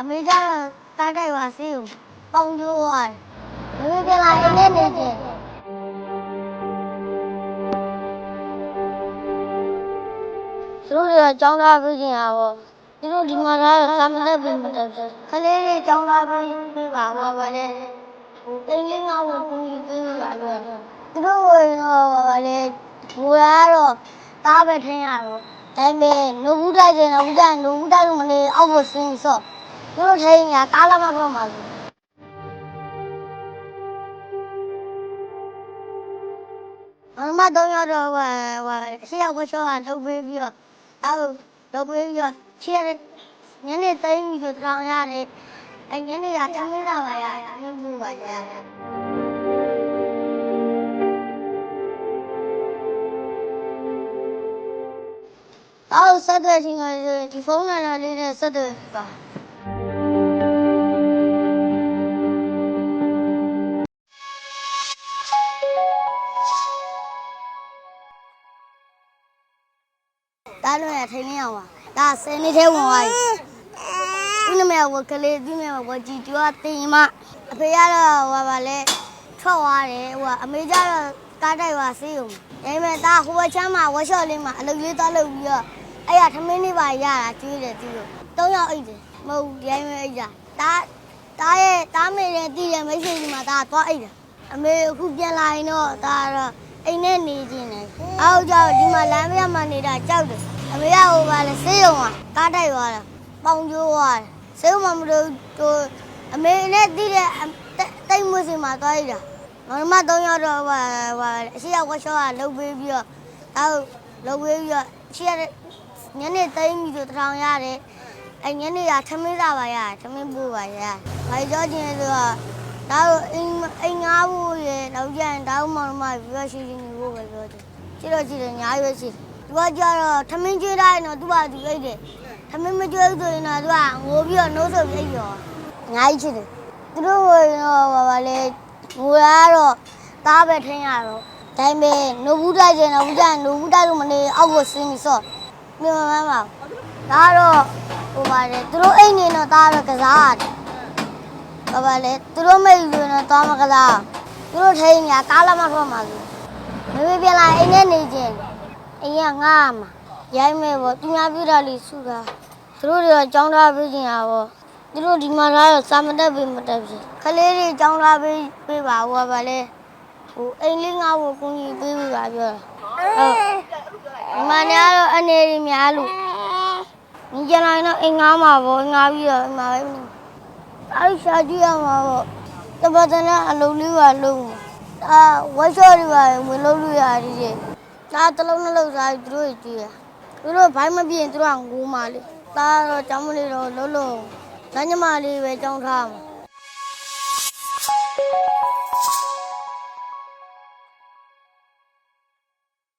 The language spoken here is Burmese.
အမေကျတော့တားတိုက်ပါစေးကိုပေါင်ကျိုးသွားတယ်မမေပြန်လာအိမ်နဲ့နေချင်းသူတို့ကကြောင်းသားပြခြင်းဟာပေါ့သူတို့ဒီမှာသားစာမတက်ပြီမတက်ဘူးခလေးလေးကြောင်းသားပြပြီးပါပါပါလေဟိုအင်းလေးငါ့ကိုကူညီပေးပါပဲသူတို့ကတော့ပါလေဘူရကတော့တားပဲထင်းရတော့ ဒါပေမဲ့နိုဘူးတိုက်တယ်နိုဘူးတိုက်နိုဘူးတိုက်လို့မနေအောက်ကိုဆင်းဆော့သူတို့ထိန်းရကားလာမတော့မှာဆိုအမတော့ရတော့ဟိုဟိုရှေ့ရောက်ဝှချောဟာထုတ်ပေးပြီးတော့အောက်လုပ်ပေးပြီးတော့ချီရတဲ့ညနေသိမ်းပြီးတော့တောင်ရတယ်အဲညနေကသမင်းလာပါရအင်းဘူးပါရ အော်ဆက်တဲ့ချင်းကဒီဖုန်းနံပါတ်လေးနဲ့ဆက်တဲ့ပါတားလို့ရထိုင်နေအောင်ပါဒါဆယ်နှစ်ထဲဝင်သွားပြီသူနမဝကလေးသူနမဝကြည့်သူကတင်မအဖေကတော့ဟိုပါလေထွက်သွားတယ်ဟိုကအမေကျတော့ကားတိုက်ပါစေးုံဒါပေမဲ့ဒါဟိုဘချမ်းမှာဝက်ရှော့လေးမှာအလုပ်လေးသွားလုပ်ပြီးတော့ အဲ့ရထမင်းလေးပါရတာကျွေးတယ်သူတို့သုံးယောက်အိတ်တယ်မဟုတ်ဘူးရိုင်းမဲအိတ်တာဒါဒါရဲ့တားမေရဲ့တည်ရဲ့မိတ်ဆွေကြီးမှာဒါသွားအိတ်တယ်အမေအခုပြန်လာရင်တော့ဒါတော့အိမ်နဲ့နေခြင်းတယ်အောက်ကြောက်ဒီမှာလမ်းပြမှာနေတာကြောက်တယ်အမေကဟိုပါလေဆေးရုံကကားတိုက်သွားတာပေါင်ကျိုးသွားတယ်ဆေးရုံမှာမလို့ဟိုအမေနဲ့တည်တဲ့တိတ်မွေးစင်မှာသွားအိတ်တာမမတော့ရတော့ဟာဟာအရှိရဝက်ရှော့ကလုတ်ပေးပြီးတော့တောက်လုတ်ပေးပြီးတော့အရှိရ ညနေသိမ်းပြီးတော့တောင်ရတယ်အဲညနေကထမင်းစားပါရတယ်ထမင်းပို့ပါရဘာကြောချင်းဆိုတော့တောက်အိမ်အိမ်ငါးဖို့ရတော့ကျန်တောက်မောင်မပြီးတော့ရှိရှိနေဖို့ပဲပြောတယ်ရှိတော့ရှိတယ်ညာရွေးရှိသူကကြတော့ထမင်းကျွေးတိုင်းတော့သူကသူအိတ်တယ်ထမင်းမကျွေးဆိုရင်တော့သူကငိုပြီးတော့နှိုးဆုပ်အိတ်ရောအများကြီးချစ်တယ်သူတို့ကတော့ဘာပါလဲငိုရတော့တားပဲထင်းရတော့ဒါပေမဲ့နိုဘူးတိုက်တယ်နိုဘူးတိုက်နိုဘူးတိုက်လို့မနေအောက်ကိုဆင်းပြီးဆော့ မြမမမဒါတော့ဟိုပါတယ်သူတို့အိမ်နေတော့တားပဲကစားရတယ်ဘာပါလဲသူတို့မိတ်ယူနေတော့မကစားသူတို့ထိန်းညာကားလာမထွက်မှာလို့မမေပြန်လာအိမ်နဲ့နေချင်းအိမ်ကငားမှာရိုင်းမဲ့ပေါ့သူများပြတာလေးစုတာသူတို့တွေကကြောင်းထားပြီးချင်းရပေါ့သူတို့ဒီမှာလာတော့စာမတက်ပြီမတက်ပြီခလေးတွေကြောင်းလာပေးပေးပါဟိုကပါလေဟိုအိမ်လေးငါ့ကိုကူညီပေးပြီပါပြောဟုတ်ဒီ မှာနေတော့အနေတွေများလို့ညီကြလိုက်တော့အိမ်ငါမှာပေါ့ငါပြီးတော့အိမ်မှာပဲအဲ့ရှာကြည့်ရမှာပေါ့တပတ်တည်းအလုံးလေးပါလုံးအာဝက်ရှော့တွေပါဝင်လို့လို့ရတယ်ဒါတလုံးနှလုံးစားသူတို့ကြည့်ရသူတို့ဘိုင်းမပြင်းသူတို့ကငိုမှလေဒါတော့ကြောင်းမလေးတော့လုံးလုံး။လမ်းညမလေးပဲကြောင်းထားမှာ